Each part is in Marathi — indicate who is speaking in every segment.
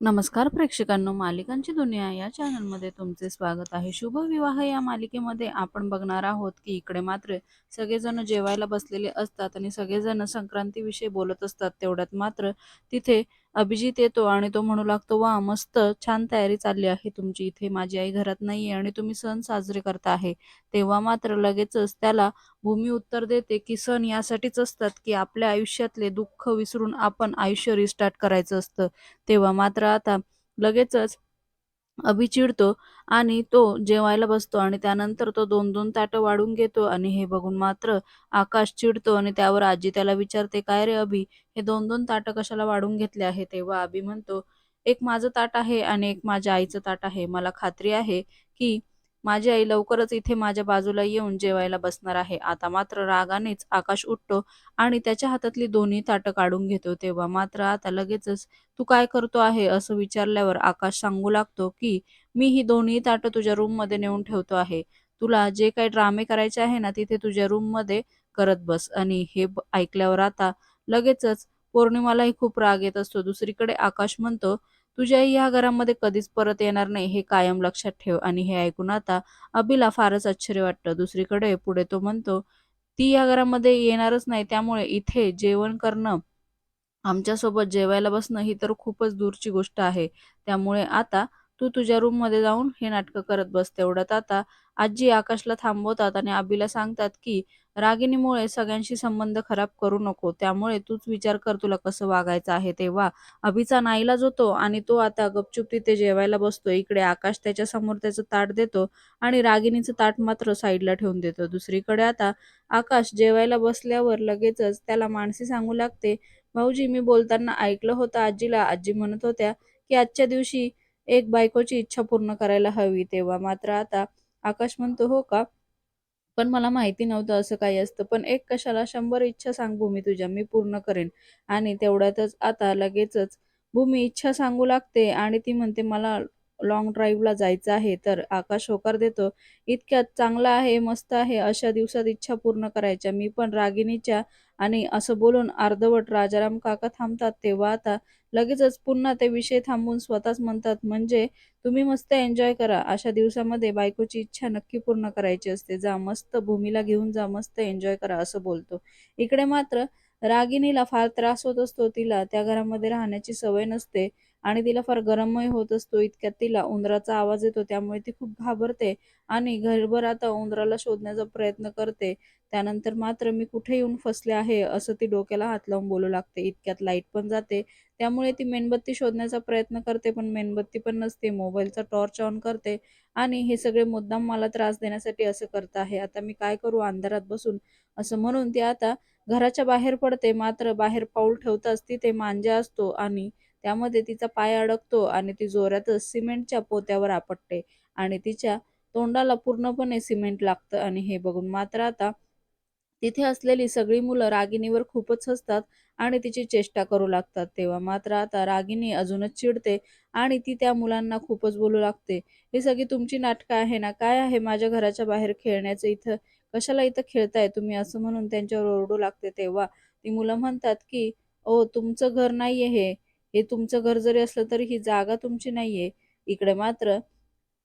Speaker 1: नमस्कार प्रेक्षकांनो मालिकांची दुनिया या चॅनलमध्ये तुमचे स्वागत आहे. शुभ विवाह या मालिकेमध्ये आपण बघणार आहोत की इकडे मात्र सगळेजण जेवायला बसलेले असतात आणि सगळेजण संक्रांतीविषयी बोलत असतात. तेवढ्यात मात्र तिथे अभिजित येतो आणि तो म्हणू लागतो वा मस्त छान तयारी चालली आहे तुमची. इथे माझी आई घरात नाहीये आणि तुम्ही सण साजरे करता आहे. तेव्हा मात्र लगेचच त्याला भूमी उत्तर देते की सण यासाठीच असतात की आपल्या आयुष्यातले दुःख विसरून आपण आयुष्य रिस्टार्ट करायचं असतं. तेव्हा मात्र आता लगेचच अभि चिडतो आणि तो जेवायला बसतो आणि त्यानंतर तो दोन दोन ताटं वाढून घेतो आणि हे बघून मात्र आकाश चिडतो आणि त्यावर आजी त्याला विचारते काय रे अभि हे दोन दोन ताटं कशाला वाढून घेतले आहे तेव्हा अभि म्हणतो एक माझं ताट आहे आणि एक माझ्या आईचं ताट आहे. मला खात्री आहे की माझी आई लवकरच इथे माझ्या बाजूला येऊन जेवायला बसणार आहे. आता मात्र रागानेच आकाश उठतो आणि त्याच्या हातातली दोन्ही ताटं काढून घेतो तेव्हा मात्र आता लगेचच तू काय करतो आहे? असं विचारल्यावर आकाश सांगू लागतो की मी ही दोन्ही ताटं तुझ्या रूममध्ये नेऊन ठेवतो आहे. तुला जे काही ड्रामे करायचे आहे ना तिथे तुझ्या रूममध्ये करत बस. आणि हे ऐकल्यावर आता लगेचच पौर्णिमालाही खूप राग येत असतो. दुसरीकडे आकाश म्हणतो तुझी आई घरामध्ये कधीच परत येणार नाही हे कायम लक्षात ठेव आणि हे ऐकून आता अभिला फारच आश्चर्य वाटतं. दुसरीकडे पुढे तो म्हणतो ती या घरामध्ये येणारच नाही त्यामुळे इथे जेवण करणं आमच्यासोबत जेवायला बसणं ही तर खूपच दूरची गोष्ट आहे. त्यामुळे आता तू तुझ्या रूममध्ये जाऊन हे नाटकं करत बस. तेवढ्यात आता आजी आकाशला थांबवतात आणि आबीला सांगतात की रागिणीमुळे सगळ्यांशी संबंध खराब करू नको त्यामुळे तूच विचार कर तुला कसं वागायचं आहे तेव्हा. अभिचा नाईलाज होतो आणि तो आता गपचूप तिथे जेवायला बसतो. इकडे आकाश त्याच्यासमोर त्याचं ताट देतो आणि रागिणीचं ताट मात्र साईडला ठेवून देतो. दुसरीकडे आता आकाश जेवायला बसल्यावर लगेचच त्याला माणसी सांगू लागते भाऊजी मी बोलताना ऐकलं होतं आजीला. आजी म्हणत होत्या की आजच्या दिवशी एक बायकोची इच्छा पूर्ण करायला हवी तेव्हा. मात्र आता आकाश म्हणतो हो का? पण मला माहिती नव्हतं असं काही असतं. पण एक कशाला शंभर इच्छा सांग भूमी तुझ्या मी पूर्ण करेन. आणि तेवढ्यातच आता लगेचच भूमी इच्छा सांगू लागते आणि ती म्हणते मला लॉंग ड्राईव्हला जायचं आहे तर आकाश होकार देतो. इतक्यात चांगला आहे मस्त आहे अशा दिवसात इच्छा पूर्ण करायच्या. मी पण रागिणीच्या आणि असं बोलून अर्धवट राजाराम काका थांबतात. तेव्हा आता लगेचच पुन्हा ते विषय थांबून स्वतःच म्हणतात म्हणजे तुम्ही मस्त एन्जॉय करा. अशा दिवसामध्ये बायकोची इच्छा नक्की पूर्ण करायची असते. जा मस्त भूमीला घेऊन जा मस्त एन्जॉय करा असं बोलतो. इकडे मात्र रागिणीला फार त्रास होत असतो तिला. त्या घरामध्ये राहण्याची सवय नसते. आणि तिला फार गरमही होत असतो. इतक्यात तिला उंदराचा आवाज येतो त्यामुळे ती खूप घाबरते आणि घरभर आता उंदराला शोधण्याचा प्रयत्न करते. त्यानंतर मात्र मी कुठे येऊन फसले आहे असं ती डोक्याला हात लावून बोलू लागते. इतक्यात लाइट पण जाते त्यामुळे ती मेणबत्ती शोधण्याचा प्रयत्न करते पण मेणबत्ती पण नसते. मोबाईलचा टॉर्च ऑन करते आणि हे सगळे मुद्दाम मला त्रास देण्यासाठी असं करत आहे. आता मी काय करू? अंधारात बसून. असं म्हणून ती आता घराच्या बाहेर पडते. मात्र बाहेर पाऊल ठेवताच तिथे मांजा असतो आणि त्यामध्ये तिचा पाय अडकतो आणि ती जोरातच सिमेंटच्या पोत्यावर आपटते आणि तिच्या तोंडाला पूर्णपणे सिमेंट लागतं आणि हे बघून मात्र आता तिथे असलेली सगळी मुलं रागिणीवर खूपच हसतात आणि तिची चेष्टा करू लागतात. तेव्हा मात्र आता रागिणी अजूनच चिडते आणि ती त्या मुलांना खूपच बोलू लागते. ही सगळी तुमची नाटकं आहे ना? काय आहे? माझ्या घराच्या बाहेर खेळण्याचं इथं कशाला इथं खेळताय? तुम्ही असं म्हणून त्यांच्यावर ओरडू लागते. तेव्हा ती मुलं म्हणतात की ओ तुमचं घर नाहीये हे. हे तुमचं घर जरी असलं तरी ही जागा तुमची नाहीये. इकडे मात्र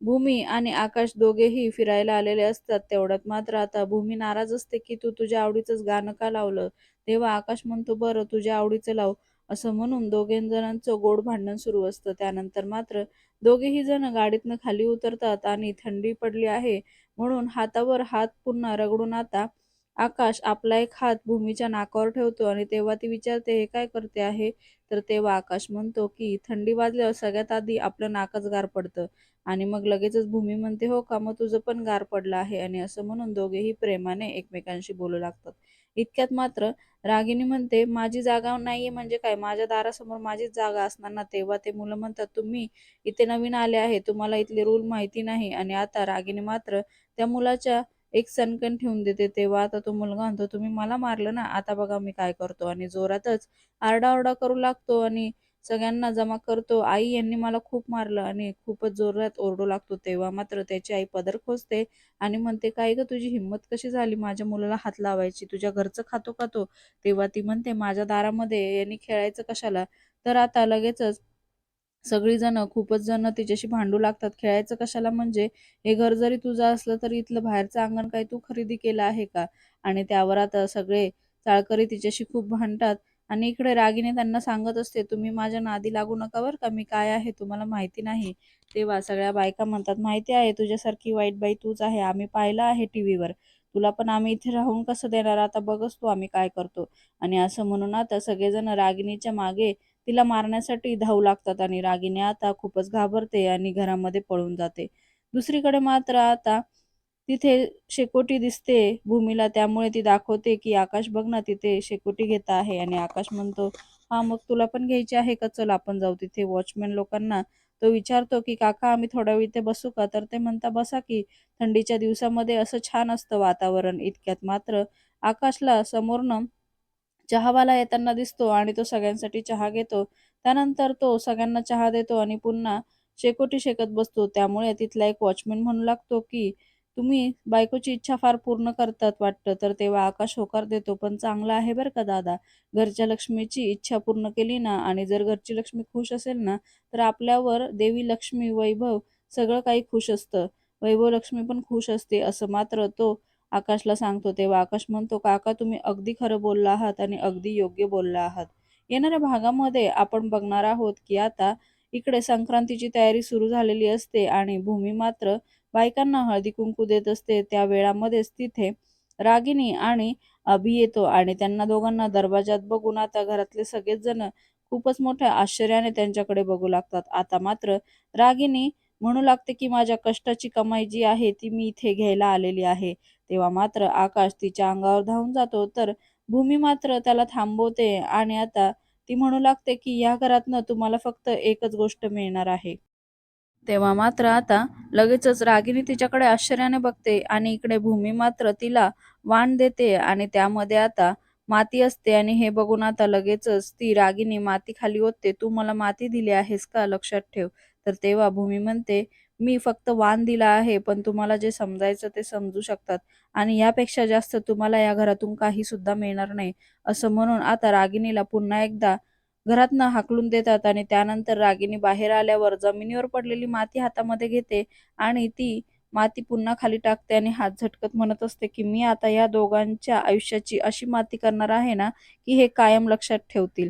Speaker 1: भूमी आणि आकाश दोघेही फिरायला आलेले असतात. तेवढ्यात मात्र आता भूमी नाराज असते की तू तुझ्या आवडीचंच गाणं का लावलं? तेव्हा आकाश म्हणतो बरं तुझ्या आवडीचं लाव. असं म्हणून दोघे जणांचं गोड भांडण सुरू असतं. त्यानंतर मात्र दोघेही जण गाडीतनं खाली उतरतात आणि थंडी पडली आहे म्हणून हातावर हात पुन्हा रगडून आता आकाश आपला एक हात भूमीच्या नाकावर ठेवतो आणि तेव्हा ती विचारते हे काय करते आहे? तर तेव्हा आकाश म्हणतो की थंडी वाजल्यावर सगळ्यात आधी आपलं नाकच गार पडतं. आणि मग लगेचच भूमी म्हणते हो का मग तुझं पण गार पडलं आहे? आणि असं म्हणून दोघेही प्रेमाने एकमेकांशी बोलू लागतात. इतक्यात मात्र रागिनी म्हणते माझी जागा नाहीये म्हणजे काय? माझ्या दारासमोर माझीच जागा असणार ना? तेव्हा ते मुलं म्हणतात तुम्ही इथे नवीन आले आहे तुम्हाला इथले रूल माहिती नाही. आणि आता रागिनी मात्र त्या मुलाच्या एक सणकण ठेवून देते तेव्हा आता तो मुलगा म्हणतो तुम्ही मला मारलं ना आता बघा मी काय करतो. आणि जोरातच आरडाओरडा करू लागतो आणि सगळ्यांना जमा करतो. आई यांनी मला खूप मारलं आणि खूपच जोरात ओरडू लागतो तेव्हा मात्र त्याची आई पदर खोचते आणि म्हणते काय ग तुझी हिंमत कशी झाली? माझ्या मुलाला हात लावायची तुझ्या घरचं खातो का तो? तेव्हा ती म्हणते माझ्या दारामध्ये यांनी खेळायचं कशाला? तर आता लगेचच सगळीजण खूपच जण तिच्याशी भांडू लागतात. खेळायचं कशाला म्हणजे? हे घर जरी तुझं असलं तरी इथलं बाहेरचं अंगण काही तू खरेदी केलं आहे का? आणि त्यावर आता सगळे चाळकरी तिच्याशी खूप भांडतात. आणि इकडे रागीने त्यांना सांगत असते तुम्ही माझ्या नादी लागू नका बरं का? मी काय आहे तुम्हाला माहिती नाही. तेव्हा सगळ्या बायका म्हणतात माहिती आहे तुझ्यासारखी वाईट बाई तूच आहे. आम्ही पाहिलं आहे टीव्हीवर. तुला पण आम्ही इथे राहून कसं देणार? आता बघच तू आम्ही काय करतो. आणि असं म्हणून आता सगळेजण रागिणीच्या मागे तिला मारण्यासाठी धावू लागतात आणि रागिनी आता खूपच घाबरते आणि घरामध्ये पळून जाते. दुसरीकडे मात्र आता तिथे शेकोटी दिसते भूमीला. त्यामुळे ती दाखवते की आकाश बघ ना तिथे शेकोटी घेत आहे आणि आकाश म्हणतो हा मग तुला पण घ्यायची आहे का? चल आपण जाऊ तिथे. वॉचमॅन लोकांना तो विचारतो की काका आम्ही थोडा वेळ इथे बसू का? तर ते म्हणता बसा की थंडीच्या दिवसामध्ये असं छान असतं वातावरण. इतक्यात मात्र आकाशला समोरनं चहावाला येताना दिसतो आणि तो सगळ्यांसाठी चहा घेतो. त्यानंतर तो सगळ्यांना चहा देतो आणि पुन्हा शेकोटी शेकत बसतो. त्यामुळे तिथला एक वॉचमॅन म्हणू लागतो की तुम्ही बायकोची इच्छा फार पूर्ण करतात वाटतं तर तेव्हा आकाश होकार देतो. पण चांगला आहे बरं का दादा? घरच्या लक्ष्मीची इच्छा पूर्ण केली ना आणि जर घरची लक्ष्मी खुश असेल ना तर आपल्यावर देवी लक्ष्मी वैभव सगळं काही खुश असतं. वैभव लक्ष्मी पण खुश असते. असं मात्र तो आकाशला सांगतो तेव्हा आकाश म्हणतो काका तुम्ही अगदी खरं बोलला आहात आणि अगदी योग्य बोलला आहात. येणाऱ्या भागामध्ये आपण बघणार आहोत की आता इकडे संक्रांतीची तयारी सुरू झालेली असते आणि भूमी मात्र बायकांना हळदी कुंकू देत असते. त्या वेळामध्येच तिथे रागिनी आणि अभि येतो आणि त्यांना दोघांना दरवाजात बघून आता घरातले सगळेच जण खूपच मोठ्या आश्चर्याने त्यांच्याकडे बघू लागतात. आता मात्र रागिनी म्हणू लागते की माझ्या कष्टाची कमाई जी आहे ती मी इथे घ्यायला आलेली आहे. तेव्हा मात्र आकाश तिच्या अंगावर धावून जातो. तर भूमी मात्र त्याला थांबवते आणि आता ती म्हणू लागते की या घरातनं तुम्हाला फक्त एकच गोष्ट मिळणार आहे. तेव्हा मात्र आता लगेचच रागिनी तिच्याकडे आश्चर्याने बघते आणि इकडे भूमी मात्र तिला वाण देते आणि त्यामध्ये आता माती असते आणि हे बघून आता लगेचच ती रागिनी माती खाली ओतते. तू मला माती दिली आहेस का? लक्षात ठेव. तर तेव्हा भूमी म्हणते मी फक्त वाण दिला आहे पण तुम्हाला जे समजायचं ते समजू शकतात. आणि यापेक्षा जास्त तुम्हाला या घरातून काही सुद्धा मिळणार नाही. असं म्हणून आता रागिणीला पुन्हा एकदा घरातनं हाकलून देतात आणि त्यानंतर रागिनी बाहेर आल्यावर जमिनीवर पडलेली माती हातामध्ये घेते आणि ती माती पुन्हा खाली टाकते आणि हात झटकत म्हणत असते की मी आता या दोघांच्या आयुष्याची अशी माती करणार आहे ना की हे कायम लक्षात ठेवतील.